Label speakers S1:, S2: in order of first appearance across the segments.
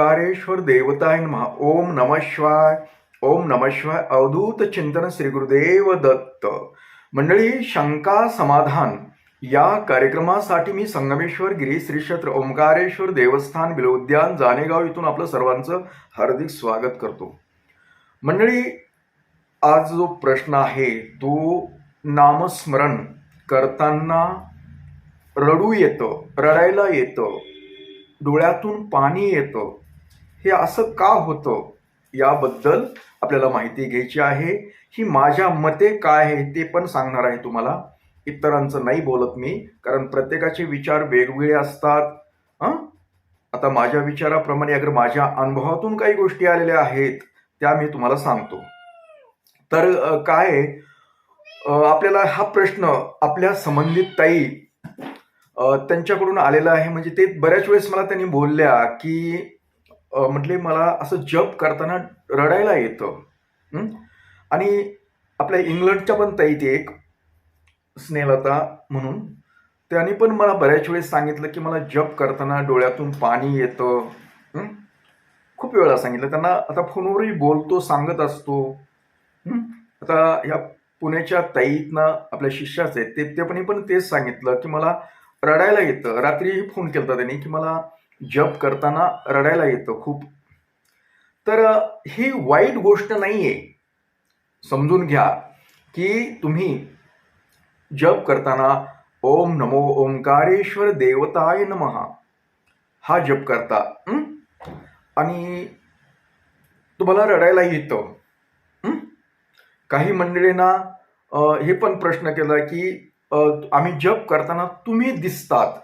S1: ओंकारेश्वर देवताय महा ओम नम शिवाय. ओम नम शिवाय. अवधूत चिंतन श्री गुरुदेव दत्त. मंडळी शंका समाधान. या कार्यक्रमासाठी मी संगमेश्वर गिरी श्री क्षेत्र ओंकारेश्वर देवस्थान बिलोद्यान जानेगाव इथून आपलं सर्वांचं हार्दिक स्वागत करतो. मंडळी आज जो प्रश्न आहे तो नामस्मरण करताना रडू येतं रडायला येतं डोळ्यातून पाणी येतं हे असं का होतं याबद्दल आपल्याला माहिती घ्यायची आहे. ही माझ्या मते काय आहे ते पण सांगणार आहे तुम्हाला. इतरांचं नाही बोलत मी कारण प्रत्येकाचे विचार वेगवेगळे असतात. हं? आता माझ्या विचाराप्रमाणे अगर माझ्या अनुभवातून काही गोष्टी आलेल्या आहेत त्या मी तुम्हाला सांगतो. तर काय आहे, आपल्याला हा प्रश्न आपल्या संबंधित ताई त्यांच्याकडून आलेला आहे. म्हणजे ते बऱ्याच वेळेस मला त्यांनी बोलल्या की म्हटले मला असं जप करताना रडायला येतं. आणि आपल्या इंग्लंडच्या पण ताई ते एक स्नेहलता म्हणून त्यांनी पण मला बऱ्याच वेळेस सांगितलं की मला जप करताना डोळ्यातून पाणी येतं. खूप वेळा सांगितलं. त्यांना आता फोनवरही बोलतो सांगत असतो. आता ह्या पुण्याच्या ताईतनं आपल्या शिष्याच आहेत ते ते पण पण तेच सांगितलं की मला रडायला येतं. रात्रीही फोन केला त्यांनी की मला जप करताना रडायला येतं खूप. तर ही वाईट गोष्ट नाही आहे समजून घ्या की तुम्ही जप करताना ओम नमो ओंकारेश्वर देवताय नमः हा जप करता आणि तुम्हाला रडायला येतं काही मंडळींना हे पण प्रश्न केला की आम्ही जप करताना तुम्ही दिसतात.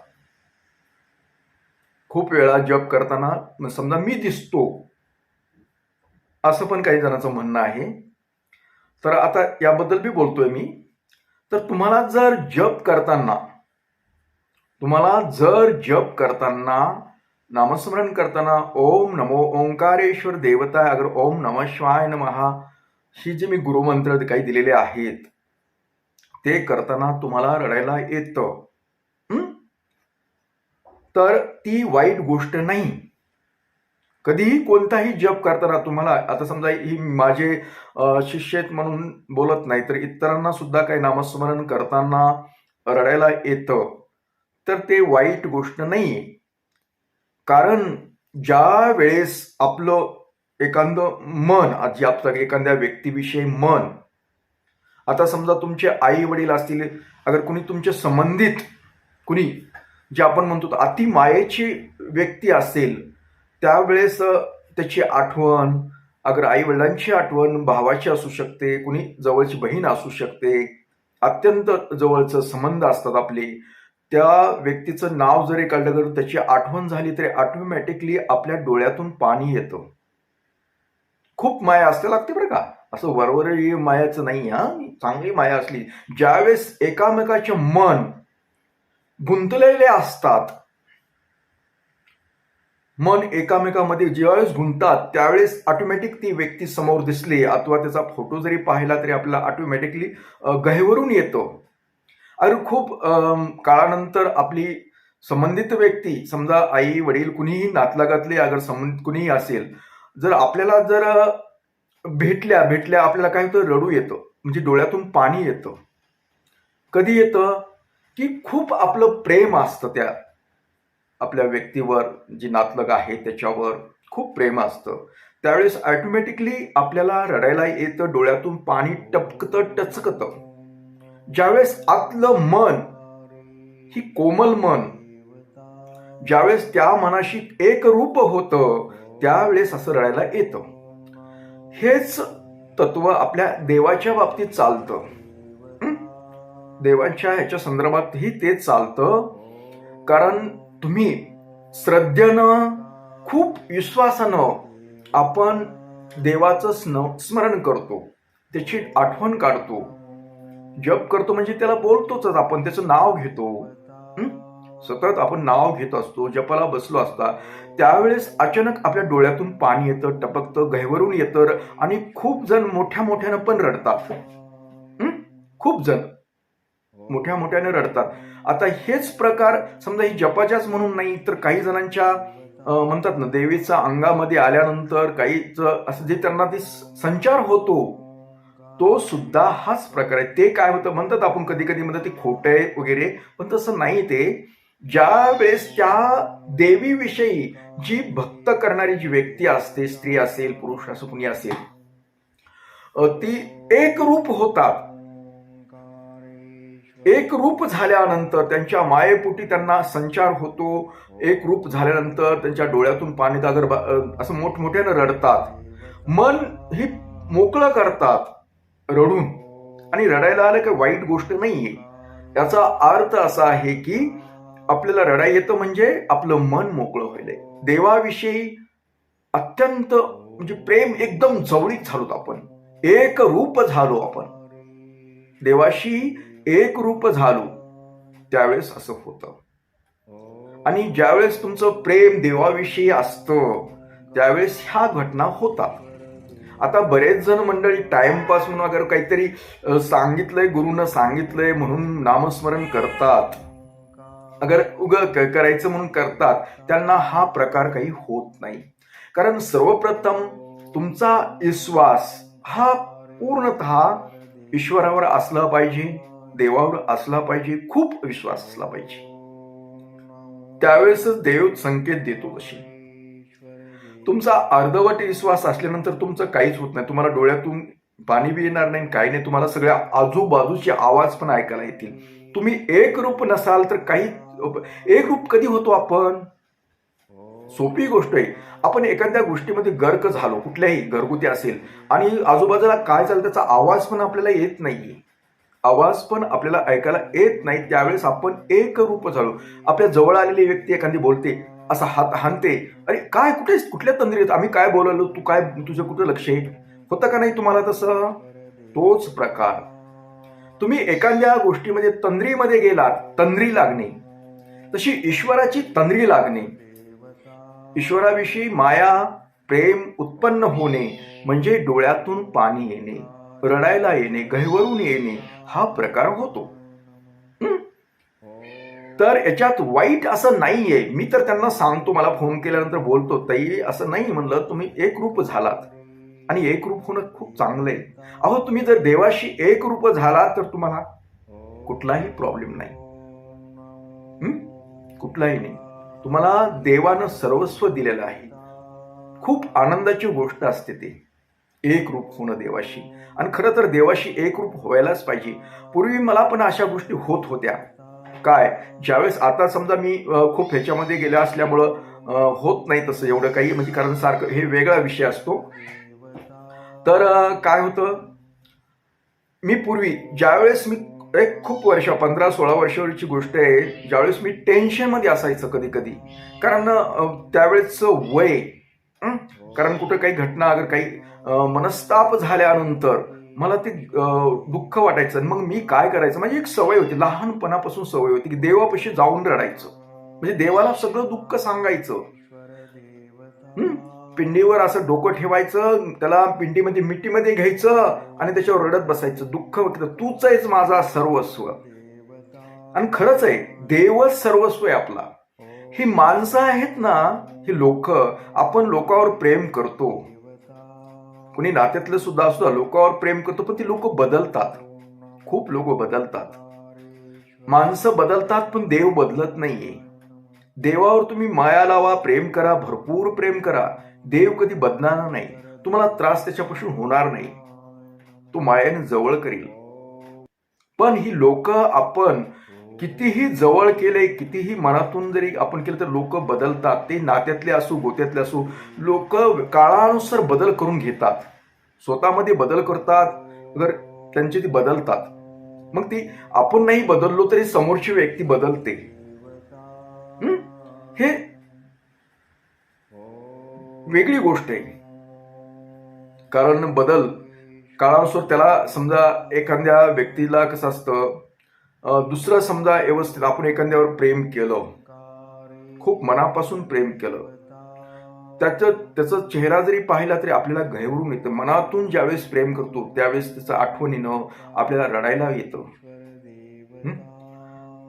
S1: खूप वेळा जप करताना समजा मी दिसतो असं पण काही जणांचं म्हणणं आहे. तर आता याबद्दल बी बोलतोय मी. तर तुम्हाला जर जप करताना तुम्हाला जर जप करताना नामस्मरण करताना ओम नमो ओंकारेश्वर देवता अगर ओम नम शिवाय नमहा ही जे मी गुरुमंत्र काही दिलेले आहेत ते करताना तुम्हाला रडायला येतं. तर ती वाईट गोष्ट नाही. कधीही कोणताही जप करताना तुम्हाला आता समजा ही माझे अ, शिष्य आहेत म्हणून बोलत नाही तर इतरांना सुद्धा काही नामस्मरण करताना रडायला येतं. तर ते वाईट गोष्ट नाही. कारण ज्या वेळेस आपलं एखादं मन जे आपलं एखाद्या व्यक्तीविषयी मन आता समजा तुमचे आई वडील असतील अगर कुणी तुमचे संबंधित कुणी जे आपण म्हणतो अति मायेची व्यक्ती असेल त्यावेळेस त्याची आठवण अगर आई वडिलांची आठवण भावाची असू शकते कुणी जवळची बहीण असू शकते अत्यंत जवळचं संबंध असतात आपले त्या व्यक्तीचं नाव जरी काढलं तर त्याची आठवण झाली तरी ऑटोमॅटिकली आपल्या डोळ्यातून पाणी येतं. खूप माया असते लागते बरं का. असं वरवर मायाचं नाही हा चांगली माया असली. ज्यावेळेस एकामेकाचे मन गुंतलेले असतात. मन एकामेकामध्ये ज्यावेळेस गुंतात त्यावेळेस ऑटोमॅटिक ती व्यक्ती समोर दिसली अथवा त्याचा फोटो जरी पाहिला तरी आपल्याला ऑटोमॅटिकली गहेवरून येतो. अरे खूप काळानंतर आपली संबंधित व्यक्ती समजा आई वडील कुणीही नातलागातले अगर संबंधित कुणीही असेल जर आपल्याला जर भेटल्या भेटल्या आपल्याला काही तर रडू येतं म्हणजे डोळ्यातून पाणी येतं. कधी येतं? की खूप आपलं प्रेम असतं त्या आपल्या व्यक्तीवर जी नातलग आहे त्याच्यावर खूप प्रेम असतं. त्यावेळेस ऑटोमॅटिकली आपल्याला रडायला येतं डोळ्यातून पाणी टपकतं टचकतं. ज्यावेळेस आतलं मन ही कोमल मन ज्यावेळेस त्या मनाशी एक रूप होतं त्यावेळेस असं रडायला येतं. हेच तत्व आपल्या देवाच्या बाबतीत चालतं. देवांच्या ह्याच्या संदर्भातही तेच चालतं. कारण तुम्ही श्रद्धेनं खूप विश्वासानं आपण देवाचं स्न- स्मरण करतो. त्याची आठवण काढतो. जप करतो म्हणजे त्याला बोलतोच आपण त्याचं नाव घेतो. सतत आपण नाव घेत असतो जपाला बसलो असता. त्यावेळेस अचानक आपल्या डोळ्यातून पाणी येतं टपकतं गहवरून येतं आणि खूप जण मोठ्या मोठ्यानं पण रडतात. खूप जण. मोठ्या मोठ्याने रडतात. आता हेच प्रकार समजा ही जपाच्याच म्हणून नाही तर काही जणांच्या म्हणतात ना देवीचा अंगामध्ये आल्यानंतर काहीच असं जे त्यांना ते संचार होतो तो सुद्धा हाच प्रकार आहे. ते काय होतं म्हणतात आपण कधी कधी म्हणतात ते खोटं आहे वगैरे पण तसं नाही ते. ज्या वेळेस त्या देवीविषयी जी भक्त करणारी जी व्यक्ती असते स्त्री असेल पुरुष असं कुणी असेल ती एक रूप होतात. एक रूप झाल्यानंतर त्यांच्या मायेपोटी त्यांना संचार होतो. एक रूप झाल्यानंतर त्यांच्या डोळ्यातून पाणी दागर असं मोठमोठ्यानं रडतात. मन ही मोकळं करतात रडून. आणि रडायला आलं काही वाईट गोष्ट नाहीये. याचा अर्थ असा आहे की आपल्याला रडाय येतं म्हणजे आपलं मन मोकळं होईल देवाविषयी अत्यंत म्हणजे प्रेम एकदम जवळीक झालोत आपण. एक रूप झालो आपण. देवाशी एक रूप झालो त्यावेळेस असं होतं. आणि ज्यावेळेस तुमचं प्रेम देवाविषयी असतं त्यावेळेस ह्या घटना होतात. आता बरेच जण मंडळी टाइमपास म्हणून अगर काहीतरी सांगितलंय गुरुनं सांगितलंय म्हणून नामस्मरण करतात. अगर उग करायचं म्हणून करतात त्यांना हा प्रकार काही होत नाही. कारण सर्वप्रथम तुमचा विश्वास हा पूर्णतः ईश्वरावर असला पाहिजे. देवावर असला पाहिजे खूप विश्वास असला पाहिजे. त्यावेळेसच देव संकेत देतो तशी तुमचा अर्धवट विश्वास असल्यानंतर तुमचं काहीच होत नाही. तुम्हाला डोळ्यातून पाणी बी येणार नाही काही नाही. तुम्हाला सगळ्या आजूबाजूचे आवाज पण ऐकायला येतील. तुम्ही एक रूप नसाल तर काही एक रूप कधी होतो आपण? सोपी गोष्ट आहे. आपण एखाद्या गोष्टीमध्ये गर्क झालो कुठल्याही घरगुती असेल आणि आजूबाजूला काय चाललं त्याचा आवाज पण आपल्याला येत नाहीये. आवाज पण आपल्याला ऐकायला येत नाही त्यावेळेस आपण एक रूप झालो. आपल्या जवळ आलेली व्यक्ती एखादी बोलते असा हात हानते अरे काय कुठे कुठल्या तंद्रीत आम्ही काय बोलालो तू काय तुझं कुठं लक्ष येईल होतं का नाही तुम्हाला तसं? तोच प्रकार. तुम्ही एखाद्या गोष्टीमध्ये तंद्रीमध्ये गेलात तंद्री लागणे. तशी ईश्वराची तंद्री लागणे. ईश्वराविषयी माया प्रेम उत्पन्न होणे म्हणजे डोळ्यातून पाणी येणे. रडायला येणे गहिवरून येणे हा प्रकार होतो. तर याच्यात वाईट असं नाहीये. मी तर त्यांना सांगतो मला फोन केल्यानंतर बोलतो ताई असं नाही म्हणलं तुम्ही एक रूप झालात. आणि एक रूप होणं खूप चांगलं आहे अहो तुम्ही जर देवाशी एक रूप झालात तर तुम्हाला कुठलाही प्रॉब्लेम नाही. कुठलाही नाही. तुम्हाला देवानं सर्वस्व दिलेलं आहे. खूप आनंदाची गोष्ट असते ते. एक रूप होणं देवाशी. आणि खरं तर देवाशी एक रूप व्हायलाच पाहिजे. पूर्वी मला पण अशा गोष्टी होत होत्या. काय? ज्यावेळेस आता समजा मी खूप ह्याच्यामध्ये गेल्या असल्यामुळं होत नाही तसं एवढं काही. म्हणजे कारण सारखं हे वेगळा विषय असतो. तर काय होतं? मी पूर्वी ज्यावेळेस मी एक खूप वर्ष पंधरा सोळा वर्षावरची गोष्ट आहे ज्यावेळेस मी टेन्शनमध्ये असायचं कधी कधी कारण त्यावेळेस वय कारण कुठं काही घटना अगर काही मनस्ताप झाल्यानंतर मला ते दुःख वाटायचं. आणि मग मी काय करायचं? माझी एक सवय होती. लहानपणापासून सवय होती की देवापाशी जाऊन रडायचं. म्हणजे देवाला सगळं दुःख सांगायचं. पिंडीवर असं डोकं ठेवायचं त्याला पिंडीमध्ये मिट्टीमध्ये घ्यायचं आणि त्याच्यावर रडत बसायचं. दुःख तूच आहेस माझा सर्वस्व. आणि खरंच आहे देवच सर्वस्व आहे आपला. ही माणसं आहेत ना ही लोक आपण लोकांवर प्रेम करतो. कुणी नात्यातलं सुद्धा असू लोकांवर प्रेम करतो पण ती लोक बदलतात. खूप लोक बदलतात. माणसं बदलतात पण देव बदलत नाहीये. देवावर तुम्ही माया लावा प्रेम करा भरपूर प्रेम करा. देव कधी बदलणार नाही. तुम्हाला त्रास त्याच्यापासून होणार नाही. तो मायाने जवळ करील. पण ही लोक आपण कितीही जवळ केले कितीही मनातून जरी आपण केलं तर लोक बदलतात. ते नात्यातले असो गोत्यातले असो लोक काळानुसार बदल करून घेतात. स्वतःमध्ये बदल करतात अगर त्यांचे ते बदलतात. मग ती आपण नाही बदललो तरी समोरची व्यक्ती बदलते. हे वेगळी गोष्ट आहे. कारण बदल काळानुसार त्याला समजा एखाद्या व्यक्तीला कसं असतं दुसरं समजा व्यवस्थित आपण एखाद्यावर प्रेम केलं. खूप मनापासून प्रेम केलं. त्याचं त्याचा चेहरा जरी पाहिला तरी आपल्याला गैरून येतं. मनातून ज्यावेळेस प्रेम करतो त्यावेळेस त्याचं आठवणीनं आपल्याला रडायला येतं.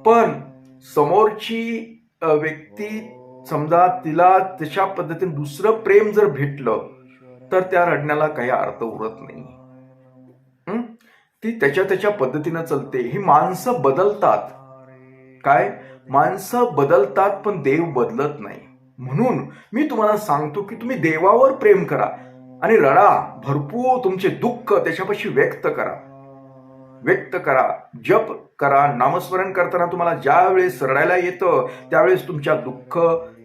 S1: पण समोरची व्यक्ती समजा तिला तशा पद्धतीने दुसरं प्रेम जर भेटलं तर त्या रडण्याला काही अर्थ उरत नाही. ती त्याच्या त्याच्या पद्धतीनं चलते. ही माणसं बदलतात. काय? माणसं बदलतात पण देव बदलत नाही. म्हणून मी तुम्हाला सांगतो की तुम्ही देवावर प्रेम करा आणि रडा. भरपूर तुमचे दुःख त्याच्यापाशी व्यक्त करा. व्यक्त करा. जप करा. नामस्मरण करताना तुम्हाला ज्या वेळेस रडायला येतं त्यावेळेस तुमच्या दुःख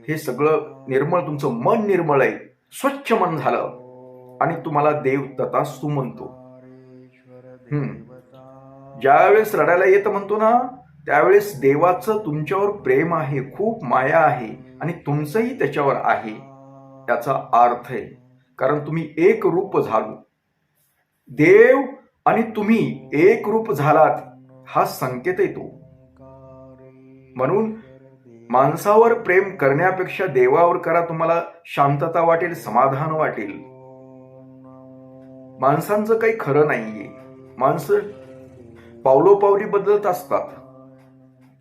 S1: हे सगळं निर्मळ तुमचं मन निर्मळ आहे. स्वच्छ मन झालं. आणि तुम्हाला देव तथास्तू म्हणतो. ज्यावेळेस रडायला येतं म्हणतो ना त्यावेळेस देवाचं तुमच्यावर प्रेम आहे खूप माया आहे आणि तुमचंही त्याच्यावर आहे. त्याचा अर्थ आहे. कारण तुम्ही एक रूप झालो. देव आणि तुम्ही एक रूप झालात हा संकेत येतो म्हणून माणसावर प्रेम करण्यापेक्षा देवावर करा तुम्हाला शांतता वाटेल समाधान वाटेल. माणसांचं काही खरं नाहीये. माणसं पावलोपावली बदलत असतात.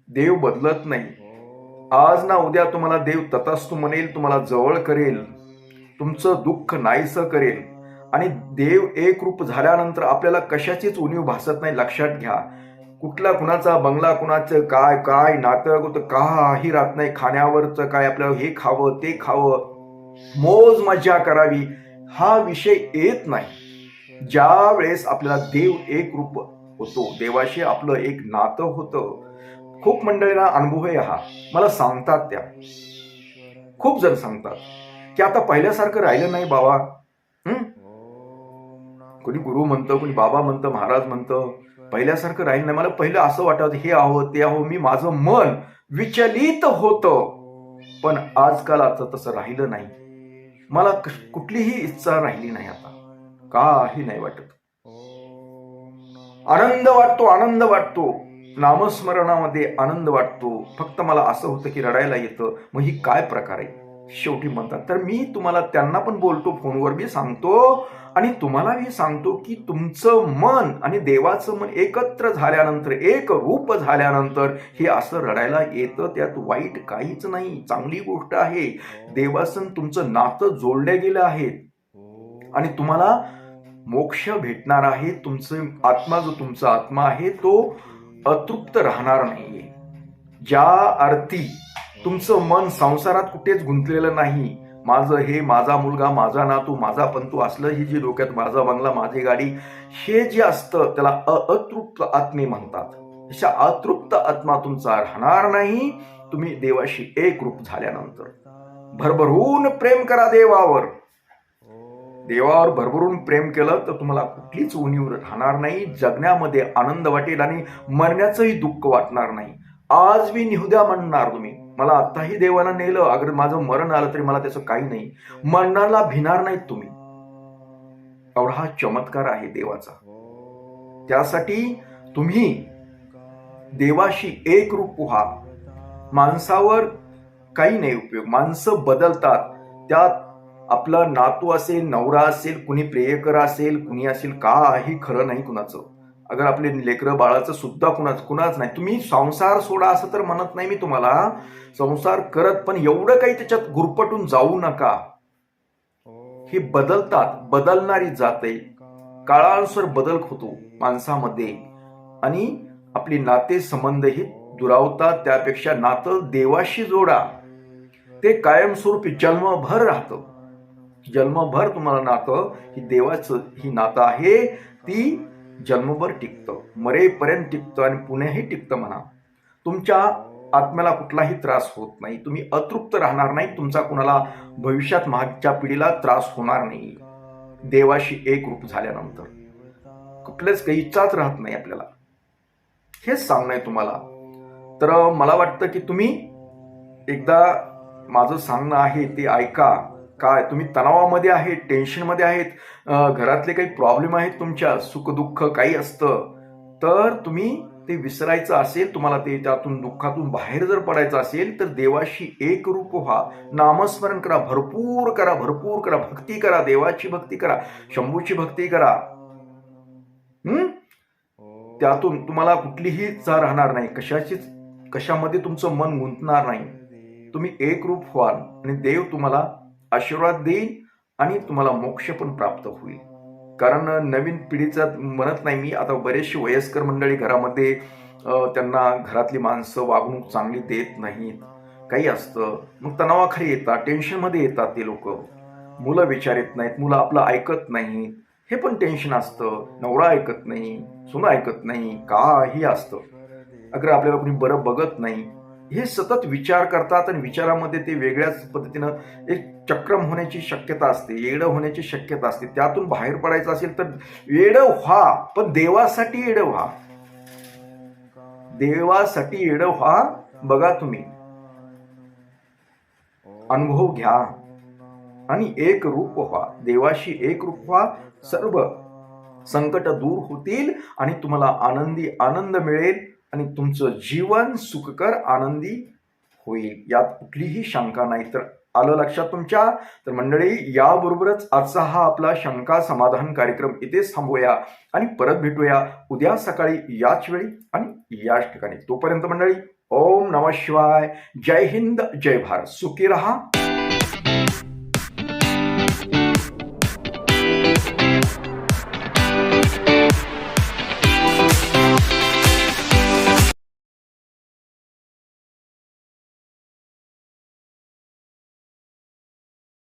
S1: देव बदलत नाही. आज ना उद्या तुम्हाला देव तथास्तू म्हणेल तुम्हाला जवळ करेल तुमचं दुःख नाहीसं करेल. आणि देव एक रूप झाल्यानंतर आपल्याला कशाचीच उणीव भासत नाही लक्षात घ्या. कुठला कुणाचा बंगला कुणाचं काय काय नातं कुठं काही राहत नाही खाण्यावरचं काय आपल्याला हे खावं ते खावं. मोज मजा करावी. हा विषय येत नाही. ज्या वेळेस आपल्याला देव एक रूप होतो देवाशी आपलं एक नातं होतं खूप मंडळींना अनुभव आहे हा. मला सांगतात त्या. खूप जण सांगतात की आता पहिल्यासारखं राहिलं नाही बाबा. कोणी गुरु म्हणतं कोणी बाबा म्हणतं महाराज म्हणतं पहिल्यासारखं राहिलं नाही. मला पहिलं असं वाटत हे आहो ते आहो मी माझं मन विचलित होतं. पण आजकाल आता तसं राहिलं नाही. मला कुठलीही इच्छा राहिली नाही आता. काही नाही वाटत. आनंद वाटतो आनंद वाटतो. नामस्मरणामध्ये आनंद वाटतो. फक्त मला असं होतं की रडायला येतं. मग ही काय प्रकार आहे? शेवटी म्हणतात तर मी तुम्हाला त्यांना पण बोलतो फोनवर मी सांगतो आणि तुम्हाला मी सांगतो की तुमचं मन आणि देवाचं मन एकत्र झाल्यानंतर एक रूप झाल्यानंतर हे असं रडायला येतं. त्यात वाईट काहीच नाही. चांगली गोष्ट आहे. देवासन तुमचं नातं जोडल्या गेलं आहे. आणि तुम्हाला मोक्ष भेटणार आहे. तुमचं आत्मा जो तुमचा आत्मा आहे तो अतृप्त राहणार नाहीये. ज्या अर्थी तुमचं मन संसारात कुठेच गुंतलेलं नाही. माझं हे माझा मुलगा माझा नातू माझा पंतू असलं ही जी डोक्यात माझा बंगला माझी गाडी हे जे असतं त्याला अतृप्त आत्मे म्हणतात. अशा अतृप्त आत्मा तुमचा राहणार नाही. तुम्ही देवाशी एक रूप झाल्यानंतर. भरभरून प्रेम करा देवावर. देवावर भरभरून प्रेम केलं तर तुम्हाला कुठलीच उणीव राहणार नाही जगण्यामध्ये आनंद वाटेल आणि मरण्याचंही दुःख वाटणार नाही. आज मी निहुद्या म्हणणार तुम्ही. मला आत्ताही देवाला नेलं अगर माझं मरण आलं तरी मला त्याचं काही नाही. मरणाला भिणार नाहीत तुम्ही. एवढा हा चमत्कार आहे देवाचा. त्यासाठी तुम्ही देवाशी एक रूप व्हा माणसावर काही नाही उपयोग. माणसं बदलतात. त्यात आपला नातू असेल नवरा असेल कुणी प्रेयकर असेल कुणी असेल काही खरं नाही कुणाचं. अगर आपले लेकरं बाळाचं सुद्धा कुणाच कुणाच नाही. तुम्ही संसार सोडा असं तर म्हणत नाही मी तुम्हाला. संसार करत पण एवढं काही त्याच्यात गुरपटून जाऊ नका. हे बदलतात बदलणारी जाते. काळानुसार बदल होतो माणसामध्ये. आणि आपली नाते संबंध ही दुरावतात त्यापेक्षा नातं देवाशी जोडा. ते कायमस्वरूपी जन्मभर राहतं. जन्मभर तुम्हाला नातं ही देवाचं ही नातं आहे ती जन्मभर टिकतं. मरेपर्यंत टिकतं आणि पुणेही टिकतं म्हणा. तुमच्या आत्म्याला कुठलाही त्रास होत नाही. तुम्ही अतृप्त राहणार नाही. तुमचा कुणाला भविष्यात मागच्या पिढीला त्रास होणार नाही. देवाशी एक रूप झाल्यानंतर. कुठल्याच काही इच्छाच राहत नाही आपल्याला. हेच सांगणं आहे तुम्हाला. तर मला वाटतं की तुम्ही एकदा माझं सांगणं आहे ते ऐका. काय तुम्ही तणावामध्ये आहेत टेन्शनमध्ये आहेत घरातले काही प्रॉब्लेम आहेत तुमच्या सुखदुःख काही असतं तर तुम्ही ते विसरायचं असेल तुम्हाला ते त्यातून दुःखातून बाहेर जर पडायचं असेल तर देवाशी एक रूप व्हा नामस्मरण करा भरपूर करा भरपूर करा भक्ती करा देवाची भक्ती करा शंभूची भक्ती करा. हम्म त्यातून तुम्हाला कुठलीही चा राहणार नाही कशाचीच कशामध्ये तुमचं मन गुंतणार नाही. तुम्ही एक रूप व्हाल आणि देव तुम्हाला आशीर्वाद देईल आणि तुम्हाला मोक्ष पण प्राप्त होईल. कारण नवीन पिढीचा म्हणत नाही मी आता बरेचशी वयस्कर मंडळी घरामध्ये त्यांना घरातली माणसं वागणूक चांगली देत नाहीत. काही असतं. मग तणावाखाली येतात टेन्शनमध्ये येतात ते लोक. मुलं विचार येत नाहीत मुलं आपलं ऐकत नाहीत हे पण टेन्शन असतं. नवरा ऐकत नाही सुना ऐकत नाही काही असतं. अगर आपल्याला कोणी बरं बघत नाही हे सतत विचार करतात आणि विचारामध्ये ते वेगळ्याच पद्धतीनं एक चक्रम होण्याची शक्यता असते येडं होण्याची शक्यता असते. त्यातून बाहेर पडायचं असेल तर येडं व्हा पण देवासाठी येडं व्हा. देवासाठी येडं व्हा बघा तुम्ही. अनुभव घ्या आणि एक रूप व्हा. देवाशी एक रूप व्हा सर्व संकट दूर होतील आणि तुम्हाला आनंदी आनंद मिळेल. आणि तुमचं जीवन सुखकर आनंदी होईल. यात कुठलीही शंका नाही. तर आलं लक्षात तुमच्या? तर मंडळी याबरोबरच आजचा हा आपला शंका समाधान कार्यक्रम इथेच थांबूया आणि परत भेटूया उद्या सकाळी याच वेळी आणि याच ठिकाणी. तोपर्यंत मंडळी ओम नम शिवाय. जय हिंद जय भारत. सुखी रहा.